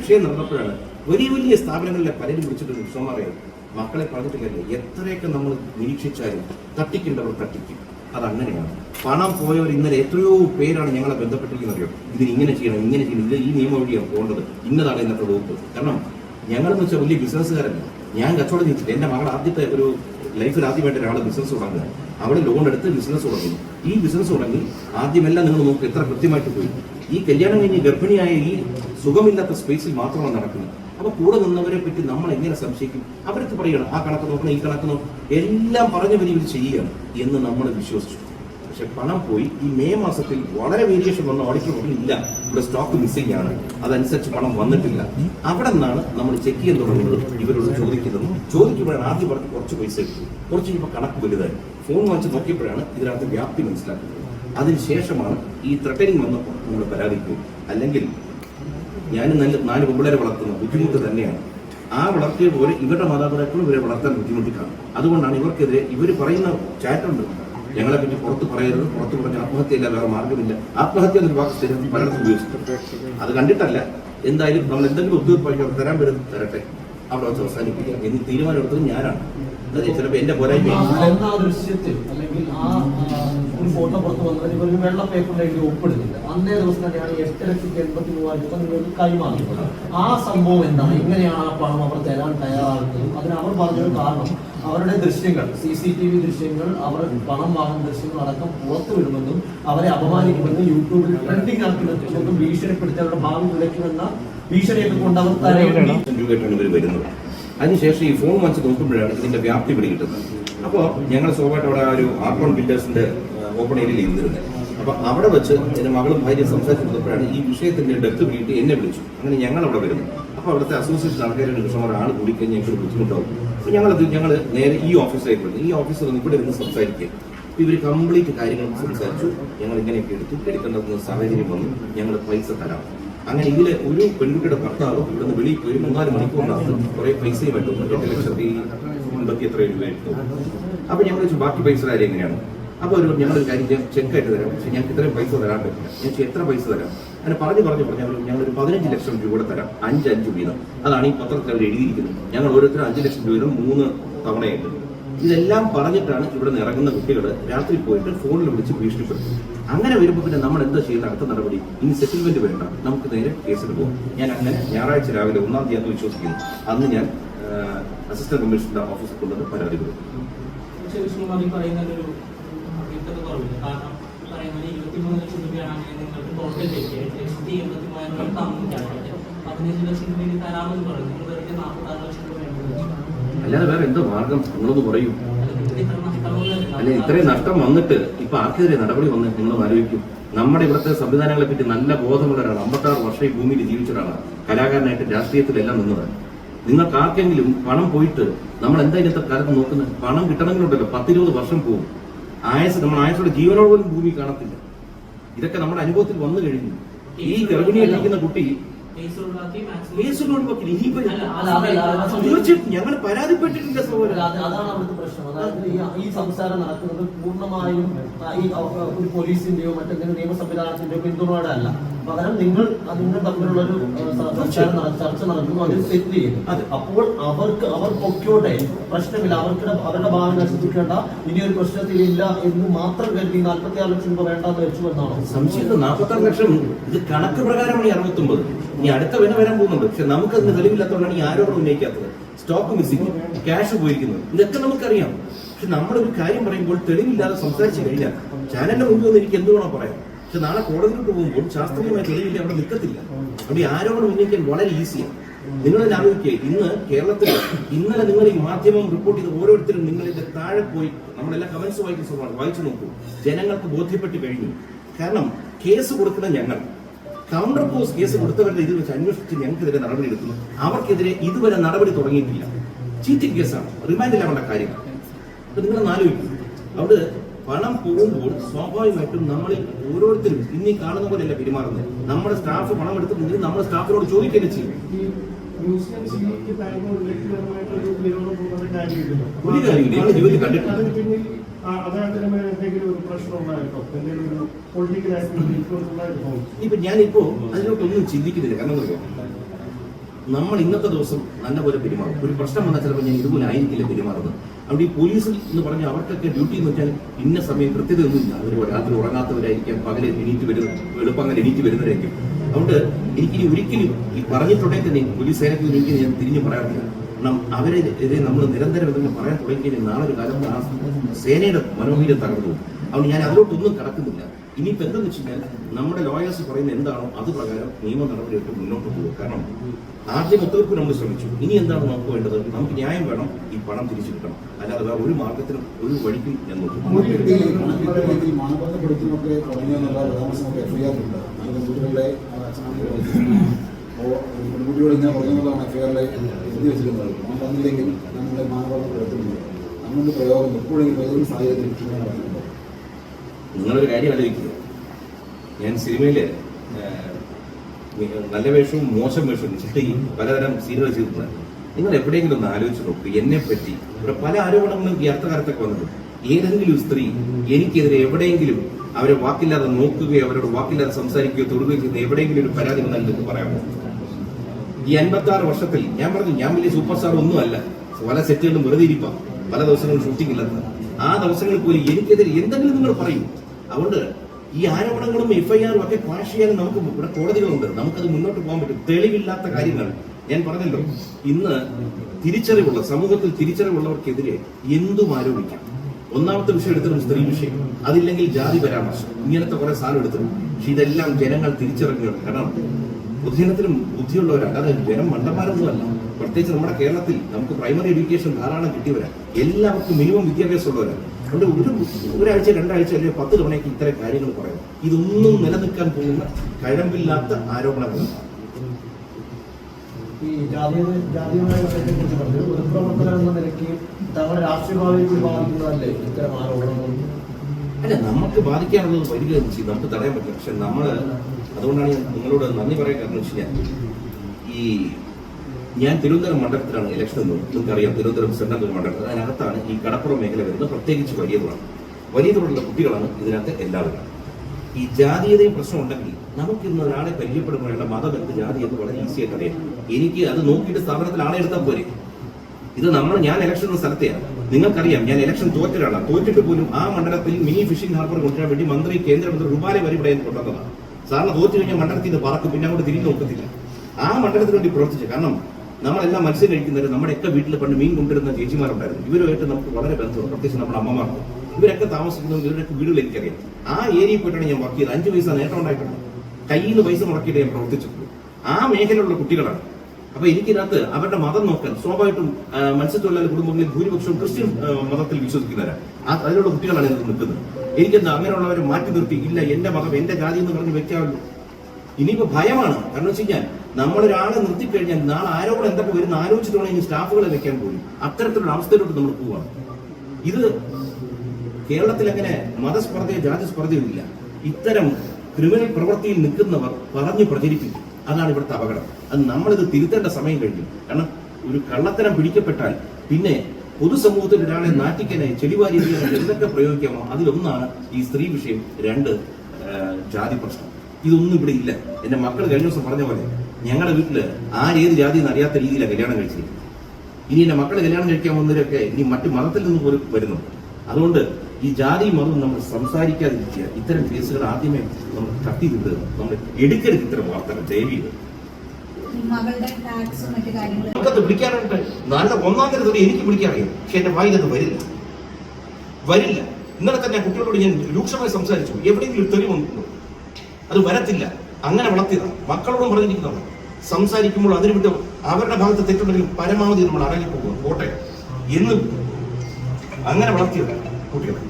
വിഷയം നടന്നപ്പോഴാണ് വലിയ വലിയ സ്ഥാപനങ്ങളിലെ പലരും വിളിച്ചിട്ട് കൃഷ്ണന്മാരെയും മക്കളെ പറഞ്ഞിട്ടില്ലല്ലോ എത്രയൊക്കെ നമ്മൾ നിരീക്ഷിച്ചാലും തട്ടിക്കേണ്ടവർ തട്ടിക്കും. അതങ്ങനെയാണ്. പണം പോയവർ ഇന്നലെ എത്രയോ പേരാണ് ഞങ്ങളെ ബന്ധപ്പെട്ടിരിക്കുന്നത് അറിയോ? ഇതിന് ഇങ്ങനെ ചെയ്യണം ഇങ്ങനെ ചെയ്യണം. ഇത് ഈ നിയമം വഴിയാണ് പോകേണ്ടത്? ഇന്നതാണ് ഇന്നത്തെ വകുപ്പ്. കാരണം ഞങ്ങളെന്ന് വെച്ചാൽ വലിയ ബിസിനസ്സുകാരല്ല. ഞാൻ കച്ചവടം ചെയ്തിട്ട് എന്റെ മകൾ ആദ്യത്തെ ഒരു ലൈഫിൽ ആദ്യമായിട്ട് ഒരാൾ ബിസിനസ് തുടങ്ങുക. അവിടെ ലോൺ എടുത്ത് ബിസിനസ് തുടങ്ങി. ഈ ബിസിനസ് തുടങ്ങി. ആദ്യമെല്ലാം നിങ്ങൾ നോക്കുക എത്ര കൃത്യമായിട്ട് പോയി. ഈ കല്യാണം കഴിഞ്ഞ് ഗർഭിണിയായ ഈ സുഖമില്ലാത്ത സ്പേസിൽ മാത്രമാണ് നടക്കുന്നത്. അപ്പൊ കൂടെ നിന്നവരെ പറ്റി നമ്മൾ എങ്ങനെ സംശയിക്കും? അവരത് പറയണം ആ കണക്ക് നോക്കണം ഈ കണക്ക് നോക്കണം. എല്ലാം പറഞ്ഞു ഇവർ ചെയ്യുകയാണ് എന്ന് നമ്മൾ വിശ്വസിച്ചു. പക്ഷെ പണം പോയി ഈ മെയ് മാസത്തിൽ വളരെ വേരിയേഷൻ വന്ന ഓഡിറ്റ് ഒന്നും ഇല്ല. ഇവിടെ സ്റ്റോക്ക് മിസ്സിംഗ് ആണ്. അതനുസരിച്ച് പണം വന്നിട്ടില്ല. അവിടെ നിന്നാണ് നമ്മൾ ചെക്ക് ചെയ്യാൻ തുടങ്ങുന്നത് ഇവരോട് ചോദിക്കുന്നത്. ചോദിക്കുമ്പോഴാണ് ആദ്യം പറഞ്ഞ് കുറച്ച് പൈസ കിട്ടും കുറച്ച് കഴിയുമ്പോൾ കണക്ക് വലുതായി. ഫോൺ വാങ്ങിച്ച് നോക്കിയപ്പോഴാണ് ഇതിനകത്ത് വ്യാപ്തി മനസ്സിലാക്കുന്നത്. അതിനുശേഷമാണ് ഈ ത്രട്ടനിങ് വന്നപ്പോൾ നമ്മൾ പരാതിക്കും അല്ലെങ്കിൽ ഞാൻ നല്ല നാല് പെമ്പിളരെ വളർത്തുന്ന. ബുദ്ധിമുട്ട് തന്നെയാണ്. ആ വളർത്തിയ പോലെ ഇവരുടെ മാതാപിതാക്കളും ഇവരെ വളർത്താൻ ബുദ്ധിമുട്ടിക്കാണ്. കാണും അതുകൊണ്ടാണ് ഇവർക്കെതിരെ ഇവർ പറയുന്ന ചാറ്റുണ്ട്. ഞങ്ങളെ പറ്റി പുറത്ത് പറയരുത് പുറത്ത് പറഞ്ഞ ആത്മഹത്യയില്ല വേറെ മാർഗമില്ല ആത്മഹത്യ എന്നൊരു വാക്ക് സ്ഥിരം പലയിടത്തും ഉപയോഗിച്ചിട്ടുണ്ട്. അത് കണ്ടിട്ടല്ല. എന്തായാലും നമ്മൾ എന്തെങ്കിലും അവർ തരാൻ വരും തരട്ടെ. അവിടെ വെച്ച് അവസാനിപ്പിക്കുക എന്ന് തീരുമാനം എടുത്തത് ഞാനാണ് ചിലപ്പോൾ എന്റെ പോരായ്മ ഫോട്ടോ പുറത്ത് വന്നത്. ഇവർ വെള്ള പേപ്പറിലേക്ക് ഒപ്പിടുന്നില്ല. അന്നേ ദിവസം തന്നെയാണ് എട്ട് ലക്ഷത്തി എൺപത്തി മൂവായിരം രൂപ നിങ്ങൾക്ക് കൈമാറുന്നത് ആ സംഭവം എന്താണ്? എങ്ങനെയാണ് ആ പണം അവർ തരാൻ തയ്യാറാകുന്നത്? അതിന് അവർ പറഞ്ഞൊരു കാരണം അവരുടെ ദൃശ്യങ്ങൾ സി സി ടി വി ദൃശ്യങ്ങൾ അവർ പണം വാങ്ങുന്ന ദൃശ്യങ്ങൾ അടക്കം പുറത്തു വിടുമെന്നും അവരെ അപമാനിക്കുമെന്നും യൂട്യൂബിൽ ട്രെൻഡിങ് ആക്കുന്നതിനും ഭീഷണിപ്പെടുത്തി അവരുടെ ഭാവി വിളയ്ക്കുമെന്ന ഭീഷണിയൊക്കെ കൊണ്ട് അവർ വരുന്നത്. അതിനുശേഷം ഈ ഫോൺ വാങ്ങിച്ച് നോക്കുമ്പോഴാണ് ഇതിന്റെ വ്യാപ്തി പിടികിട്ടുന്നത്. അപ്പോൾ ഞങ്ങൾ സ്വാഭാവികമായിട്ട് അവിടെ ആ ഒരു ആർക്കോൺ ബിൽഡേഴ്സിന്റെ ഓപ്പൺ ഏരിയയിൽ ഇരുന്നിരുന്നത് അപ്പൊ അവിടെ വെച്ച് എന്റെ മകളും ഭാര്യ സംസാരിച്ചിരുന്നപ്പോഴാണ് ഈ വിഷയത്തിന്റെ ഡെപ്ത് വീട്ടിൽ എന്നെ വിളിച്ചു. അങ്ങനെ ഞങ്ങൾ അവിടെ വരുന്നു. അപ്പൊ അവിടുത്തെ അസോസിയേഷൻ ആൾക്കാരുടെ കൃഷ്ണന്മാർ ആൾ കൂടിക്കഴിഞ്ഞാൽ ഞങ്ങൾക്ക് ബുദ്ധിമുട്ടാവും. അപ്പൊ ഞങ്ങളത് ഞങ്ങൾ നേരെ ഈ ഓഫീസിലേക്ക് വരുന്നു ഈ ഓഫീസിൽ നിന്ന് ഇവിടെ ഇരുന്ന് സംസാരിക്കുക. ഇവർ കംപ്ലീറ്റ് കാര്യങ്ങൾ സംസാരിച്ചു. ഞങ്ങൾ ഇങ്ങനെയൊക്കെ എടുത്തു. എടുക്കേണ്ട സാഹചര്യം വന്നു. ഞങ്ങൾ പൈസ തരാം. അങ്ങനെ ഇതിൽ ഒരു പെൺകുട്ടിയുടെ ഭർത്താവ് ഇവിടുന്ന് വെളിയിൽ പോയി മൂന്നാൽ മണിക്കൂറിനകത്ത് കുറെ പൈസയും ഇട്ടു എട്ട് ലക്ഷത്തി അമ്പത്തി എത്ര രൂപ എടുത്തു. അപ്പൊ ഞങ്ങൾ ബാക്കി പൈസ കാര്യം എങ്ങനെയാണ്? അപ്പൊ ഒരു ഞങ്ങളൊരു കാര്യം ഞാൻ ചെക്ക് ആയിട്ട് തരാം. പക്ഷെ ഞങ്ങൾക്ക് ഇത്രയും പൈസ തരാൻ പറ്റില്ല ഞാൻ എത്ര പൈസ തരാം? അങ്ങനെ പറഞ്ഞു പറഞ്ഞു പറഞ്ഞു ഞങ്ങൾ ഞങ്ങളൊരു പതിനഞ്ച് ലക്ഷം രൂപ കൂടെ തരാം. അഞ്ച് അഞ്ച് വീതം. അതാണ് ഈ പത്രത്തിൽ അവർ എഴുതിയിരിക്കുന്നത്. ഞങ്ങൾ ഓരോരുത്തരും അഞ്ച് ലക്ഷം രൂപ മൂന്ന് തവണയായിട്ട്. ഇതെല്ലാം പറഞ്ഞിട്ടാണ് ഇവിടെ നിന്ന് ഇറങ്ങുന്ന കുട്ടികൾ രാത്രി പോയിട്ട് ഫോണിൽ വിളിച്ച് ഭീഷണിപ്പെടുത്തും അങ്ങനെ വരുമ്പോൾ പിന്നെ നമ്മൾ എന്താ ചെയ്യുന്ന അടുത്ത നടപടി? ഇനി സെറ്റിൽമെന്റ് വേണ്ട. നമുക്ക് നേരെ കേസിന് പോകും ഞാൻ അങ്ങനെ ഞായറാഴ്ച രാവിലെ ഒന്നാം തീയതി വിശ്വസിക്കുന്നു. അന്ന് ഞാൻ അസിസ്റ്റന്റ് കമ്മീഷണറുടെ ഓഫീസിൽ കൊണ്ടുവന്ന് പരാതി കൊടുക്കും കുറവില്ല കാരണം പറയുന്നത് ഇരുപത്തിമൂന്ന് ലക്ഷം രൂപയാണ് അങ്ങനെ നിങ്ങൾക്ക് ടോട്ടൽ ലക്ഷത്തി എൺപത്തി മൂവായിരം രൂപ താമസിക്കാനായിട്ട് പതിനഞ്ച് ലക്ഷം രൂപയ്ക്ക് തരാമെന്ന് പറയും നിങ്ങൾ വെറുതെ നാൽപ്പത്താറ് ലക്ഷം രൂപ അല്ലാതെ വേറെ എന്തോ മാർഗം? നിങ്ങളൊന്ന് പറയൂ. അല്ല ഇത്രയും നഷ്ടം വന്നിട്ട് ഇപ്പൊ ആർക്കെതിരെ നടപടി വന്ന് നിങ്ങൾ ആലോചിക്കും. നമ്മുടെ ഇവിടുത്തെ സംവിധാനങ്ങളെ പറ്റി നല്ല ബോധമുള്ള ഒരാൾ അമ്പത്താറ് വർഷം ഈ ഭൂമിയിൽ ജീവിച്ച ഒരാളാണ്. കലാകാരനായിട്ട് രാഷ്ട്രീയത്തിലെല്ലാം നിന്നത് നിങ്ങൾക്ക് ആർക്കെങ്കിലും പണം പോയിട്ട് നമ്മൾ എന്താ ഇന്നത്തെ കാലത്ത് നോക്കുന്നത്? പണം കിട്ടണമെങ്കിലുണ്ടല്ലോ. പത്തിരുപത് വർഷം പോകും ആയസ് നമ്മൾ ആയസോടെ ജീവനോട് പോലും ഭൂമി കാണത്തില്ല. ഇതൊക്കെ നമ്മുടെ അനുഭവത്തിൽ വന്നു കഴിഞ്ഞു. ഈ ഗർഭിണിയായിട്ടിരിക്കുന്ന കുട്ടി തീർച്ചയായിട്ടും ഞങ്ങൾ പരാതിപ്പെട്ടിട്ടുണ്ട് അതാണ് അവിടുത്തെ പ്രശ്നം. അതായത് ഈ സംസാരം നടക്കുന്നത് പൂർണമായും ഈ ഒരു പോലീസിന്റെയോ മറ്റെന്തെങ്കിലും നിയമ സംവിധാനത്തിന്റെയോ പിന്തുണയോടെ അല്ല. പകരം നിങ്ങൾ നിങ്ങൾ തമ്മിലുള്ള ഒരു സംസാരം ചർച്ച നടക്കുന്നു അതിൽ സെറ്റ് ചെയ്യുന്നു അപ്പോൾ അവർക്ക് അവർ പൊക്കോട്ടെ പ്രശ്നമില്ല. അവർക്ക് അവരുടെ ഭാഗം നശിപ്പിക്കേണ്ട. ഇനി ഒരു പ്രശ്നത്തിലില്ല എന്ന് മാത്രം കരുതി നാൽപ്പത്തി ആറ് ലക്ഷം രൂപ വേണ്ടെന്ന് വെച്ചു എന്നാണ്. സംശയം നാൽപ്പത്തി ആറ് ലക്ഷം ഇത് കണക്ക് പ്രകാരമാണ് ഈ അറുപത്തൊമ്പത്. ഇനി അടുത്ത വില വരാൻ പോകുന്നുണ്ട്. പക്ഷെ നമുക്ക് അതിന് തെളിവില്ലാത്തതുകൊണ്ടാണ് ഈ ആരോടും ഉന്നയിക്കാത്തത്. സ്റ്റോക്ക് മിസ്സിംഗ് ക്യാഷ് പോയിരിക്കുന്നത്. ഇതൊക്കെ നമുക്കറിയാം. പക്ഷെ നമ്മളൊരു കാര്യം പറയുമ്പോൾ തെളിവില്ലാതെ സംസാരിച്ചു കഴിഞ്ഞാൽ ചാനലിന്റെ മുമ്പിൽ വന്ന് എനിക്ക് എന്തുവേണോ പറയാം. പക്ഷെ നാളെ കോടതിയിലോട്ട് പോകുമ്പോൾ ശാസ്ത്രീയമായ തെളിവില്ല അവിടെ നിൽക്കത്തില്ല. അവിടെ ആരോപണം ഉന്നയിക്കാൻ വളരെ ഈസിയാണ് നിങ്ങൾ ആലോചിക്കുക ഇന്ന് കേരളത്തിൽ ഇന്നലെ നിങ്ങൾ ഈ മാധ്യമം റിപ്പോർട്ട് ചെയ്ത ഓരോരുത്തരും നിങ്ങളിന്റെ താഴെ പോയി നമ്മളെല്ലാം കമന്റ്സ് വായിക്കുന്ന വായിച്ചു നോക്കൂ. ജനങ്ങൾക്ക് ബോധ്യപ്പെട്ട് കഴിഞ്ഞു. കാരണം കേസ് കൊടുക്കുന്ന ഞങ്ങൾ കൗണ്ടർ പോസ് കേസ് കൊടുത്തവരുടെ ഇത് വെച്ച് അന്വേഷിച്ച് ഞങ്ങൾക്കെതിരെ നടപടി എടുക്കുന്നു. അവർക്കെതിരെ ഇതുവരെ നടപടി തുടങ്ങിയിട്ടില്ല. ചീറ്റിംഗ് കേസാണ് റിമാൻഡിലാവേണ്ട കാര്യം അപ്പൊ നിങ്ങൾ ആലോചിക്കും. അവിടെ പണം പോകുമ്പോൾ സ്വാഭാവികമായിട്ടും നമ്മൾ ഓരോരുത്തരും ഇന്നീ കാണുന്ന പോലെയല്ല പെരുമാറുന്നത് നമ്മുടെ സ്റ്റാഫ് പണം എടുത്തിട്ടുണ്ടെങ്കിൽ നമ്മുടെ സ്റ്റാഫിനോട് ചോദിക്കുകയും ചെയ്യും. ഒരു കാര്യമില്ല. ഞങ്ങൾ ജോലി ഉണ്ടായിട്ടോ ഇപ്പൊ ഞാനിപ്പോ അതിനോട്ടൊന്നും ചിന്തിക്കുന്നില്ല കാരണം? നമ്മൾ ഇന്നത്തെ ദിവസം നല്ലപോലെ പെരുമാറും. ഒരു പ്രശ്നം വന്നാൽ ചിലപ്പോൾ ഞാൻ ഇതുപോലെ ആയിരിക്കില്ല പെരുമാറുന്നത്. അവിടെ ഈ പോലീസിൽ എന്ന് പറഞ്ഞാൽ അവർക്കൊക്കെ ഡ്യൂട്ടി എന്ന് വെച്ചാൽ ഇന്ന സമയം കൃത്യതയൊന്നുമില്ല അവർ രാത്രി ഉറങ്ങാത്തവരായിരിക്കാം പകലെ എണീറ്റ് വരുന്ന എളുപ്പങ്ങൾ എണീറ്റ് വരുന്നവരായിരിക്കും. അതുകൊണ്ട് എനിക്കിനി ഒരിക്കലും ഈ പറഞ്ഞിട്ടുണ്ടെങ്കിൽ തന്നെ പോലീസ് സേനയ്ക്ക് ഒരിക്കലും ഞാൻ തിരിഞ്ഞു പറയാറില്ല. കാരണം അവരെ നമ്മൾ നിരന്തരം ഇതൊക്കെ പറയാൻ തുടങ്ങിക്കഴിഞ്ഞാൽ നാളെ ഒരു കാലം ആ സേനയുടെ മനോവീര്യം തകർന്നു അതുകൊണ്ട് ഞാൻ അതിലോട്ടൊന്നും കടക്കുന്നില്ല. ഇനിയിപ്പോൾ എന്തെന്ന് വെച്ച് കഴിഞ്ഞാൽ നമ്മുടെ ലോയേഴ്സ് പറയുന്ന എന്താണോ അത് പ്രകാരം നിയമ നടപടിയായിട്ട് മുന്നോട്ട് പോകും. കാരണം ആദ്യം ഒത്തുതീർപ്പ് നമ്മൾ ശ്രമിച്ചു. ഇനി എന്താണ് നമുക്ക് വേണ്ടത്? നമുക്ക് ന്യായം വേണം. ഈ പണം തിരിച്ചു കിട്ടണം. അല്ലാതെ വേറെ ഒരു മാർഗത്തിനും ഒരു വഴിക്കും ഞാൻ ഇങ്ങനെ എഫ്ഐആറിലെ എഴുതി വെച്ചിരുന്നത് നമ്മുടെ നമ്മുടെ പ്രയോഗം എപ്പോഴെങ്കിലും സാഹചര്യത്തിൽ നിങ്ങളൊരു കാര്യം ആലോചിക്കുക ഞാൻ സിനിമയിൽ ഏഹ്, നല്ല വേഷവും മോശം വേഷവും ഈ പലതരം സീനുകൾ ചെയ്തിട്ടുണ്ട്. നിങ്ങൾ എവിടെയെങ്കിലും ഒന്ന് ആലോചിച്ച് നോക്കൂ. എന്നെ പറ്റി. ഇവിടെ പല ആരോപണങ്ങളും ഈ അർത്ഥകാലത്തൊക്കെ വന്നത് ഏതെങ്കിലും സ്ത്രീ എനിക്കെതിരെ എവിടെയെങ്കിലും അവരെ വാക്കില്ലാതെ നോക്കുകയോ അവരോട് വാക്കില്ലാതെ സംസാരിക്കുകയോ തൊടുകയോ ചെയ്യുന്ന എവിടെയെങ്കിലും ഒരു പരാതി വന്നാൽ നിങ്ങൾക്ക് പറയാമോ? ഈ അൻപത്തി ആറ് വർഷത്തിൽ ഞാൻ പറഞ്ഞു ഞാൻ വലിയ സൂപ്പർ സ്റ്റാർ ഒന്നുമല്ല. പല സെറ്റുകളിലും വെറുതെ ഇരിപ്പാം. പല ദിവസങ്ങളും ഷൂട്ടിംഗ് ആ ദിവസങ്ങളിൽ പോലും എനിക്കെതിരെ എന്തെങ്കിലും നിങ്ങൾ പറയും. അതുകൊണ്ട് ഈ ആരോപണങ്ങളും എഫ്ഐആറും ഒക്കെ ക്വാഷ് ചെയ്യാൻ നമുക്ക് ഇവിടെ കോടതികളുണ്ട്. നമുക്കത് മുന്നോട്ട് പോകാൻ പറ്റും. തെളിവില്ലാത്ത കാര്യങ്ങൾ. ഞാൻ പറഞ്ഞല്ലോ. ഇന്ന് തിരിച്ചറിവുള്ള സമൂഹത്തിൽ തിരിച്ചറിവുള്ളവർക്കെതിരെ എന്തും ആരോപിക്കാം. ഒന്നാമത്തെ വിഷയം എടുത്തിട്ടും സ്ത്രീ വിഷയം. അതില്ലെങ്കിൽ ജാതി പരാമർശം. ഇങ്ങനത്തെ കുറെ സാധനം എടുത്തിട്ടുണ്ട്. പക്ഷെ ഇതെല്ലാം ജനങ്ങൾ തിരിച്ചറിഞ്ഞുകൊണ്ട് കാരണം പൊതുജനത്തിലും ബുദ്ധിയുള്ളവരാണ്. അത് ജനം മണ്ടന്മാരൊന്നുമല്ല. പ്രത്യേകിച്ച് നമ്മുടെ കേരളത്തിൽ നമുക്ക് പ്രൈമറി എഡ്യൂക്കേഷൻ ധാരാളം കിട്ടിയവരാണ്. എല്ലാവർക്കും മിനിമം വിദ്യാഭ്യാസം ഉള്ളവരാണ് അതുകൊണ്ട് ഒരു ഒരാഴ്ച രണ്ടാഴ്ച അല്ലെങ്കിൽ പത്ത് തവണയ്ക്ക് ഇത്തരം കാര്യങ്ങൾ പറയുന്നു. ഇതൊന്നും നിലനിൽക്കാൻ പോകുന്ന കഴമ്പില്ലാത്ത ആരോപണങ്ങളാണ് ഈ ജാതീയ ജാതീയമായ ബന്ധത്തെ കുറിച്ച് പറഞ്ഞു ഒരു പ്രവർത്തനം എന്ന നിലയ്ക്ക് തങ്ങളുടെ രാഷ്ട്രീയ ഭാവിയെ കൂടി ബാധിക്കുന്നതല്ലേ ഇത്തരം ആരോപണങ്ങൾ? അല്ല നമുക്ക് ബാധിക്കാനുള്ളത് എന്ന് ചെയ്യും നമുക്ക് തടയാൻ പറ്റില്ല. പക്ഷെ നമ്മൾ അതുകൊണ്ടാണ് ഞാൻ നിങ്ങളോട് നന്ദി പറയാൻ കാരണം വെച്ച് ഈ ഞാൻ തിരുവനന്തപുരം മണ്ഡലത്തിലാണ് ഇലക്ഷൻ നിങ്ങൾക്ക് നിങ്ങൾക്കറിയാം തിരുവനന്തപുരം സെൻട്രൽ മണ്ഡലത്തിൽ അതിനകത്താണ് ഈ കടപ്പുറം മേഖല വരുന്നത്. പ്രത്യേകിച്ച് വലിയ തുറന്ന് വലിയ തുറന്നുള്ള കുട്ടികളാണ് ഇതിനകത്ത് എല്ലാവരും. ഈ ജാതീയതയും പ്രശ്നമുണ്ടെങ്കിൽ നമുക്ക് ഇന്ന് ഒരാളെ പരിചയപ്പെടുമ്പോഴുള്ള മതം എന്ത് ജാതി എന്ന് വളരെ ഈസി ആയിട്ട് അറിയാം. എനിക്ക് അത് നോക്കിയിട്ട് സ്ഥാപനത്തിൽ ആളെ എടുത്താൽ പോരെ. ഇത് നമ്മൾ ഞാൻ ഇലക്ഷൻ എന്ന സ്ഥലത്തെയാണ്. നിങ്ങൾക്കറിയാം ഞാൻ ഇലക്ഷൻ തോറ്റൊരാളാണ് തോറ്റിട്ട് പോലും ആ മണ്ഡലത്തിൽ മിനി ഫിഷിംഗ് ഹാർബർ കൊണ്ടുവരാൻ വേണ്ടി മന്ത്രി കേന്ദ്രമന്ത്രി റുബാലെ വരെ ഇവിടെ കൊണ്ടുവന്നതാണ് സാറിന് തോറ്റു കഴിഞ്ഞാൽ മണ്ഡലത്തിൽ നിന്ന് പറക്കും പിന്നെ അങ്ങോട്ട് തിരിഞ്ഞു നോക്കത്തില്ല. ആ മണ്ഡലത്തിന് വേണ്ടി പ്രവർത്തിച്ചു. കാരണം നമ്മളെല്ലാം മത്സ്യം കഴിക്കുന്നവർ നമ്മുടെയൊക്കെ വീട്ടിൽ പണ്ട് മീൻ കൊണ്ടുവരുന്ന ചേച്ചിമാരുണ്ടായിരുന്നു. ഇവരുമായിട്ട് നമുക്ക് വളരെ ബന്ധമുണ്ട്. പ്രത്യേകിച്ച് നമ്മുടെ അമ്മമാർക്ക്. ഇവരൊക്കെ താമസിക്കുന്നത് ഇവരുടെയൊക്കെ വീടുകൾ എനിക്കറിയാം. ആ ഏരിയയിൽ പോയിട്ടാണ് ഞാൻ വർക്ക് ചെയ്തത്. അഞ്ച് പൈസ നേട്ടം ഉണ്ടായിട്ടുണ്ട്. കയ്യിൽ നിന്ന് പൈസ മുടക്കിയിട്ട് ഞാൻ പ്രവർത്തിച്ചിട്ടുള്ളൂ ആ മേഖലയിലുള്ള കുട്ടികളാണ്. അപ്പൊ എനിക്കിതിനകത്ത് അവരുടെ മതം നോക്കാൻ സ്വാഭാവികമായിട്ടും ആ, മത്സ്യത്തൊഴിലാളി കുടുംബങ്ങളിൽ ഭൂരിപക്ഷവും ക്രിസ്ത്യൻ മതത്തിൽ വിശ്വസിക്കുന്നവരാണ് അതിലുള്ള കുട്ടികളാണ് എനിക്ക് നിൽക്കുന്നത്. എനിക്കെന്താ അങ്ങനെയുള്ളവരെ മാറ്റി നിർത്തി? ഇല്ല എന്റെ മതം എന്റെ ജാതി എന്ന് പറഞ്ഞ് വെക്കാമല്ലോ. ഇനിയിപ്പോ ഭയമാണ്. കാരണം വെച്ച് കഴിഞ്ഞാൽ നമ്മളൊരാളെ നിർത്തിക്കഴിഞ്ഞാൽ നാളെ ആരോപണം എന്തൊക്കെ വരുന്ന ആലോചിച്ചിട്ടുള്ള ഇനി സ്റ്റാഫുകളെ വെക്കാൻ പോലും. അത്തരത്തിലുള്ള അവസ്ഥയിലോട്ട് നമ്മൾ പോവാണ്. ഇത് കേരളത്തിൽ അങ്ങനെ മതസ്പർദ്ധയോ ജാതി സ്പർദ്ധയോ ഇല്ല. ഇത്തരം ക്രിമിനൽ പ്രവൃത്തിയിൽ നിൽക്കുന്നവർ പറഞ്ഞു പ്രചരിപ്പിക്കും. അതാണ് ഇവിടുത്തെ അപകടം. അത് നമ്മളിത് തിരുത്തേണ്ട സമയം കഴിഞ്ഞു. കാരണം ഒരു കള്ളത്തരം പിടിക്കപ്പെട്ടാൽ പിന്നെ പൊതുസമൂഹത്തിൽ ഒരാളെ നാറ്റിക്കാനായി എറിയാനായി എന്തൊക്കെ പ്രയോഗിക്കാമോ അതിലൊന്നാണ് ഈ സ്ത്രീ വിഷയം. രണ്ട് ജാതി പ്രശ്നം. ഇതൊന്നും ഇവിടെ ഇല്ല. എന്റെ മക്കൾ കഴിഞ്ഞ ദിവസം പറഞ്ഞ പോലെ ഞങ്ങളുടെ വീട്ടിൽ ആരേത് ജാതി എന്ന് അറിയാത്ത രീതിയിലാണ് കല്യാണം കഴിച്ചിരിക്കുന്നത് ഇനി എന്റെ മക്കളെ കല്യാണം കഴിക്കാൻ വന്നവരൊക്കെ ഇനി മറ്റു മതത്തിൽ നിന്ന് പോലും വരുന്നുണ്ട്. അതുകൊണ്ട് ഈ ജാതി മതവും നമ്മൾ സംസാരിക്കാതിരിക്കുക. ഇത്തരം കേസുകൾ ആദ്യമേ നമ്മൾ കത്തി വിടുക നമ്മൾ എടുക്കരുത് ഇത്തരം വാർത്തകൾ ദയവീത് നമുക്കത് പിടിക്കാറുണ്ട്. നല്ല ഒന്നാം തരം തൊട്ട് എനിക്ക് പിടിക്കാറിയാം പക്ഷെ എന്റെ വായിലത് വരില്ല. വരില്ല. ഇന്നലെ തന്നെ കുട്ടികളോട് ഞാൻ രൂക്ഷമായി സംസാരിച്ചു. എവിടെയെങ്കിലും തെളിവ് തെറി വന്നിട്ടുണ്ടോ അത് വരത്തില്ല. അങ്ങനെ വളർത്തിയതാണ്. മക്കളോടും പറഞ്ഞിരിക്കുന്നതാണ്. സംസാരിക്കുമ്പോൾ അതിന് വിട്ട് അവരുടെ ഭാഗത്ത് തെറ്റുണ്ടെങ്കിൽ പരമാവധി നമ്മൾ അടങ്ങിപ്പോകുക കോട്ടയം എന്ന് അങ്ങനെ വളർത്തിയതാണ് കുട്ടികളെ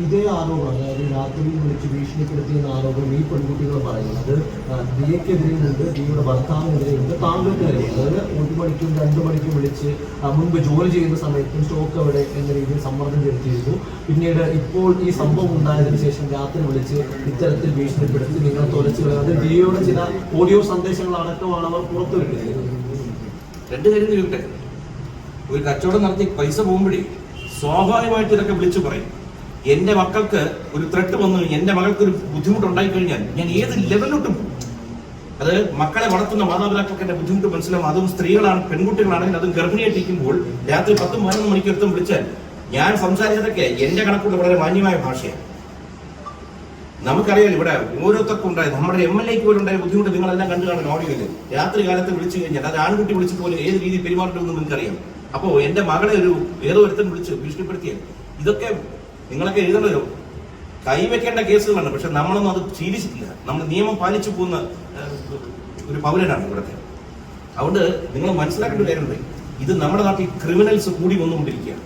ഇതേ ആരോപണം അതായത് രാത്രി വിളിച്ച് ഭീഷണിപ്പെടുത്തിയെന്ന ആരോപണം ഈ പെൺകുട്ടികൾ പറയുന്നത്. ദിയക്കെതിരെയുണ്ട് ദിയുടെ ഭർത്താവിനെതിരെയുണ്ട് താങ്കൾക്കെതിരെയുണ്ട്. അതായത് ഒരു മണിക്കും രണ്ട് മണിക്കും വിളിച്ച് മുൻപ് ജോലി ചെയ്യുന്ന സമയത്തും സ്റ്റോക്ക് അവിടെ എന്ന രീതിയിൽ സമ്മർദ്ദം ചെലുത്തിയിരുന്നു. പിന്നീട് ഇപ്പോൾ ഈ സംഭവം ഉണ്ടായതിനു ശേഷം രാത്രി വിളിച്ച് ഇത്തരത്തിൽ ഭീഷണിപ്പെടുത്തി നിങ്ങൾ തുലച്ചു അത് ദിയയുടെ ചില ഓഡിയോ സന്ദേശങ്ങൾ അടക്കമാണ് അവർ പുറത്തുവിട്ടത് രണ്ട് കാര്യം ഒരു കച്ചവടം നടത്തി പൈസ പോകുമ്പോഴേ സ്വാഭാവികമായിട്ട് ഇതൊക്കെ വിളിച്ചു പറയും. എന്റെ മക്കൾക്ക് ഒരു ത്രെട്ട് വന്നു എന്റെ മകൾക്ക് ഒരു ബുദ്ധിമുട്ടുണ്ടായി കഴിഞ്ഞാൽ ഞാൻ ഏത് ലെവലിലോട്ടും പോകും. അത് മക്കളെ വളർത്തുന്ന മാതാപിതാക്കൾക്ക് എന്റെ ബുദ്ധിമുട്ട് മനസ്സിലാവും. അതും സ്ത്രീകളാണ് പെൺകുട്ടികളാണെങ്കിൽ അതും ഗർഭിണിയായിട്ടിരിക്കുമ്പോൾ രാത്രി പത്തും പതിനൊന്ന് മണിക്ക് ഒരുത്തം വിളിച്ചാൽ ഞാൻ സംസാരിച്ചതൊക്കെ എന്റെ കണക്കൂട്ട് വളരെ മാന്യമായ ഭാഷയാണ്. നമുക്കറിയാം ഇവിടെ ഓരോരുത്തർക്കും ഉണ്ടായത് നമ്മുടെ എം എൽ എക്ക് പോലും ഉണ്ടായ ബുദ്ധിമുട്ട് നിങ്ങളെല്ലാം കണ്ടു കാണുന്ന ഓഡിയോയിൽ രാത്രി കാലത്ത് വിളിച്ചു കഴിഞ്ഞാൽ അത് ആൺകുട്ടി വിളിച്ചിട്ട് പോലും ഏത് രീതിയിൽ പെരുമാറ്റമെന്ന് നിങ്ങൾക്കറിയാം. അപ്പോ എന്റെ മകളെ ഒരു ഏതോ ഒരുത്തൻ വിളിച്ച് ഭീഷണിപ്പെടുത്തിയാൽ ഇതൊക്കെ നിങ്ങളൊക്കെ എഴുതണമല്ലോ കൈവയ്ക്കേണ്ട കേസുകളാണ് പക്ഷെ നമ്മളൊന്നും അത് ശീലിച്ചിട്ടില്ല. നമ്മൾ നിയമം പാലിച്ചു പോകുന്ന ഒരു പൗരനാണ് ഇവിടുത്തെ. അതുകൊണ്ട് നിങ്ങൾ മനസ്സിലാക്കേണ്ട ഒരു കാര്യമുണ്ട്. ഇത് നമ്മുടെ നാട്ടിൽ ക്രിമിനൽസ് കൂടി വന്നുകൊണ്ടിരിക്കുകയാണ്.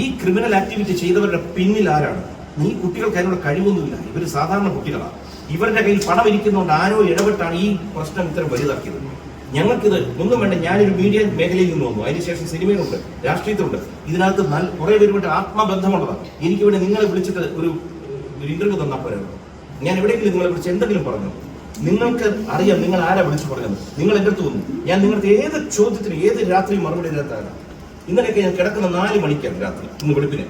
ഈ ക്രിമിനൽ ആക്ടിവിറ്റി ചെയ്തവരുടെ പിന്നിൽ ആരാണ്? ഈ കുട്ടികൾക്ക് അതിനുള്ള കഴിവൊന്നുമില്ല. ഇവർ സാധാരണ കുട്ടികളാണ് ഇവരുടെ കയ്യിൽ പണം ഇരിക്കുന്നതുകൊണ്ട് ആരോ ഇടപെട്ടാണ് ഈ പ്രശ്നം ഇത്ര വലുതാക്കിയത്. ഞങ്ങൾക്കിത് ഒന്നും വേണ്ട. ഞാനൊരു മീഡിയ മേഖലയിൽ നിന്ന് വന്നു. അതിനുശേഷം സിനിമയിലുണ്ട് രാഷ്ട്രീയത്തിലുണ്ട്. ഇതിനകത്ത് നല്ല കുറെ പേരുമായിട്ട് ആത്മബന്ധമുള്ളതാണ്. എനിക്ക് ഇവിടെ നിങ്ങളെ വിളിച്ചിട്ട് ഒരു ഒരു ഇന്റർവ്യൂ തന്നപ്പോഴാണ് ഞാൻ എവിടെയെങ്കിലും നിങ്ങളെ വിളിച്ച് എന്തെങ്കിലും പറഞ്ഞു? നിങ്ങൾക്ക് അറിയാം നിങ്ങൾ ആരാ വിളിച്ചു പറഞ്ഞത്. നിങ്ങൾ എന്റെ അടുത്ത് വന്നു. ഞാൻ നിങ്ങൾക്ക് ഏത് ചോദ്യത്തിന് ഏത് രാത്രി മറുപടി തരാത്താണ് ഇന്നലെയൊക്കെ ഞാൻ കിടക്കുന്ന നാല് മണിക്കാണ് രാത്രി ഇന്ന് വെളുപ്പിന്.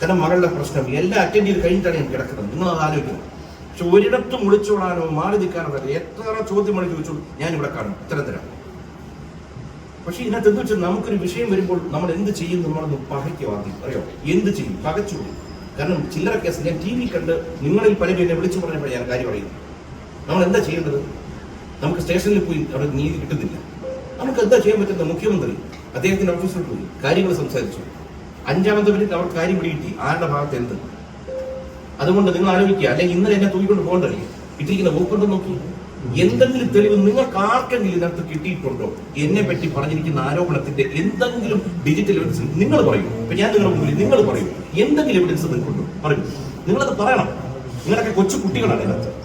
കാരണം മകളുടെ പ്രശ്നം എല്ലാം അറ്റൻഡ് ചെയ്ത് കഴിഞ്ഞിട്ടാണ് ഞാൻ കിടക്കുന്നത്. നിങ്ങൾ അത് ആലോചിക്കണം. പക്ഷെ ഒരിടത്തും ഒളിച്ചോടാനോ മാറി നിൽക്കാനോ പറ്റില്ല എത്ര ചോദ്യം മണി ചോദിച്ചു ഞാൻ ഇവിടെ കാണും. ഉത്തരം തരാം. പക്ഷെ ഇതിനകത്ത് എന്ത് വെച്ചാൽ നമുക്കൊരു വിഷയം വരുമ്പോൾ നമ്മൾ എന്ത് ചെയ്യും നമ്മളൊന്ന് പകയ്ക്കും ആദ്യം. അറിയോ? എന്ത് ചെയ്യും? പകച്ചു കാരണം ചില്ലറ കേസ് ഞാൻ ടി വി കണ്ട് നിങ്ങളിൽ പലരും എന്നെ വിളിച്ചു പറഞ്ഞപ്പോൾ ഞാൻ കാര്യം പറയുന്നു നമ്മൾ എന്താ ചെയ്യേണ്ടത്? നമുക്ക് സ്റ്റേഷനിൽ പോയി അവിടെ നീതി കിട്ടുന്നില്ല. നമുക്ക് എന്താ ചെയ്യാൻ പറ്റുന്ന മുഖ്യമന്ത്രി അദ്ദേഹത്തിന്റെ ഓഫീസിൽ പോയി കാര്യങ്ങൾ സംസാരിച്ചു. അഞ്ചാമത്തെ മിനിറ്റ് അവർ കാര്യം പിടികിട്ടി. ആരുടെ ഭാഗത്ത് എന്ത്? അതുകൊണ്ട് നിങ്ങൾ ആലോചിക്കുക. അല്ലെങ്കിൽ ഇന്നലെ എന്നെ തൂക്കിക്കൊണ്ട് പോകണ്ടല്ലേ? ഇട്ടിരിക്കുന്ന പൂക്കൊണ്ട് നോക്കി. എന്തെങ്കിലും തെളിവ് നിങ്ങൾക്ക് ആർക്കെങ്കിലും ഇതിനകത്ത് കിട്ടിയിട്ടുണ്ടോ? എന്നെ പറ്റി പറഞ്ഞിരിക്കുന്ന ആരോപണത്തിന്റെ എന്തെങ്കിലും ഡിജിറ്റൽ എവിഡൻസ് നിങ്ങൾ പറയും. ഇപ്പൊ ഞാൻ നിങ്ങളുടെ മുമ്പിൽ നിങ്ങൾ പറയും. എന്തെങ്കിലും എവിഡൻസ് നിങ്ങൾക്കുണ്ടോ? പറയും. നിങ്ങളത് പറയണം. നിങ്ങളൊക്കെ കൊച്ചു കുട്ടികളാണ് ഇതിനകത്ത്.